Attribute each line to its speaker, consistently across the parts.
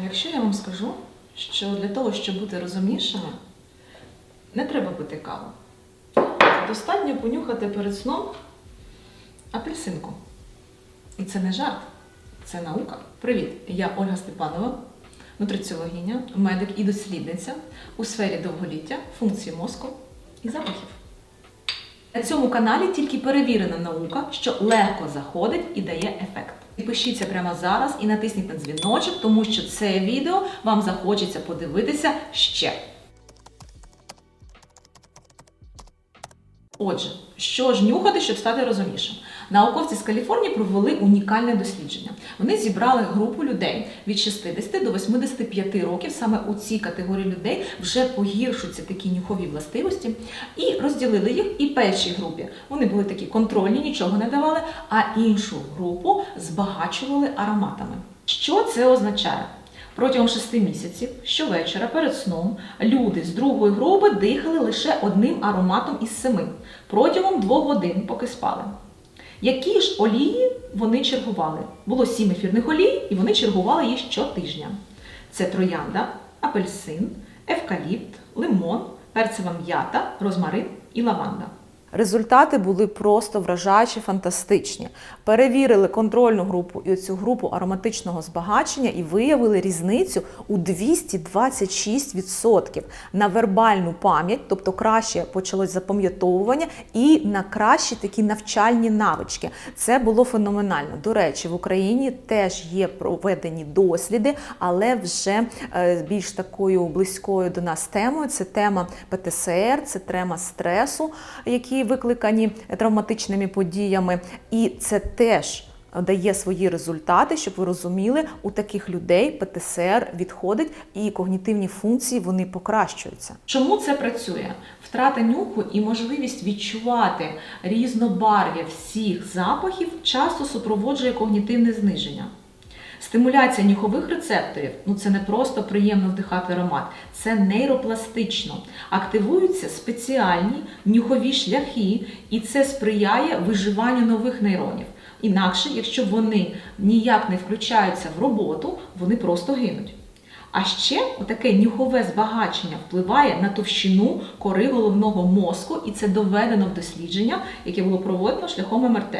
Speaker 1: А якщо я вам скажу, що для того, щоб бути розумнішими, не треба пити каву. Достатньо понюхати перед сном апельсинку. І це не жарт, це наука. Привіт! Я Ольга Степанова, нутриціологиня, медик і дослідниця у сфері довголіття, функції мозку і запахів. На цьому каналі тільки перевірена наука, що легко заходить і дає ефект. Підпишіться прямо зараз і натисніть на дзвіночок, тому що це відео вам захочеться подивитися ще. Отже, що ж нюхати, щоб стати розумнішим? Науковці з Каліфорнії провели унікальне дослідження. Вони зібрали групу людей від 60 до 85 років. Саме у цій категорії людей вже погіршуються такі нюхові властивості, і розділили їх. І першій групі вони були такі контрольні, нічого не давали, а іншу групу збагачували ароматами. Що це означає? Протягом шести місяців щовечора перед сном люди з другої групи дихали лише одним ароматом із семи протягом двох годин, поки спали. Які ж олії вони чергували? Було сім ефірних олій, і вони чергували їх щотижня. Це троянда, апельсин, евкаліпт, лимон, перцева м'ята, розмарин і лаванда. Результати були просто вражаючі, фантастичні. Перевірили контрольну групу і цю групу ароматичного збагачення і виявили різницю у 226% на вербальну пам'ять, тобто краще почалось запам'ятовування, і на кращі такі навчальні навички. Це було феноменально. До речі, в Україні теж є проведені досліди, але вже е, більш такою близькою до нас темою. Це тема ПТСР, це тема стресу, які викликані травматичними подіями, і це теж. Дає свої результати, щоб ви розуміли, у таких людей ПТСР відходить і когнітивні функції вони покращуються. Чому це працює? Втрата нюху і можливість відчувати різнобарв'я всіх запахів часто супроводжує когнітивне зниження. Стимуляція нюхових рецепторів ну це не просто приємно вдихати аромат, це нейропластично. Активуються спеціальні нюхові шляхи, і це сприяє виживанню нових нейронів. Інакше, якщо вони ніяк не включаються в роботу, вони просто гинуть. А ще таке нюхове збагачення впливає на товщину кори головного мозку, і це доведено в дослідження, яке було проведено шляхом МРТ.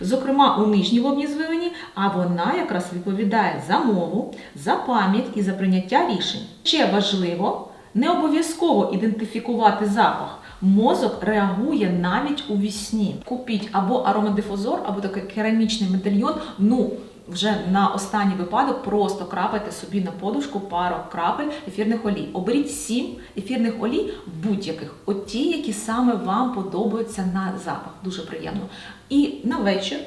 Speaker 1: Зокрема, у нижній лобній звивині, а вона якраз відповідає за мову, за пам'ять і за прийняття рішень. Ще важливо не обов'язково ідентифікувати запах. Мозок реагує навіть у вісні. Купіть або аромадифузор, або такий керамічний медальйон. Ну вже на останній випадок просто крапайте собі на подушку пару крапель ефірних олій. Оберіть сім ефірних олій будь-яких, от ті, які саме вам подобаються на запах. Дуже приємно. І на вечір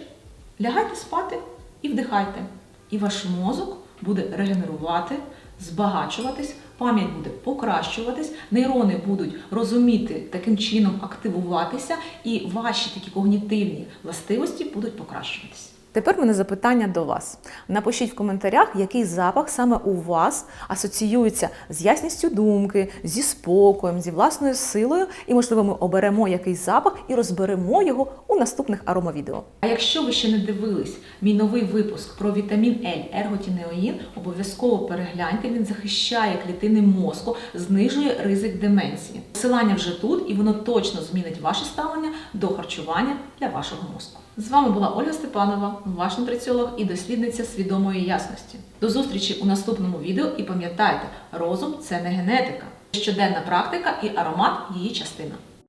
Speaker 1: лягайте спати і вдихайте. І ваш мозок буде регенерувати, збагачуватись, пам'ять буде покращуватись, нейрони будуть розуміти таким чином активуватися, і ваші такі когнітивні властивості будуть покращуватись. Тепер мене запитання до вас. Напишіть в коментарях, який запах саме у вас асоціюється з ясністю думки, зі спокоєм, зі власною силою, і, можливо, ми оберемо якийсь запах і розберемо його у наступних аромавідео. А якщо ви ще не дивились мій новий випуск про вітамін L ерготінеоїн, обов'язково перегляньте, він захищає клітини мозку, знижує ризик деменції. Посилання вже тут, і воно точно змінить ваше ставлення до харчування для вашого мозку. З вами була Ольга Степанова, ваш нутриціолог і дослідниця свідомої ясності. До зустрічі у наступному відео і пам'ятайте, розум це не генетика, щоденна практика і аромат її частина.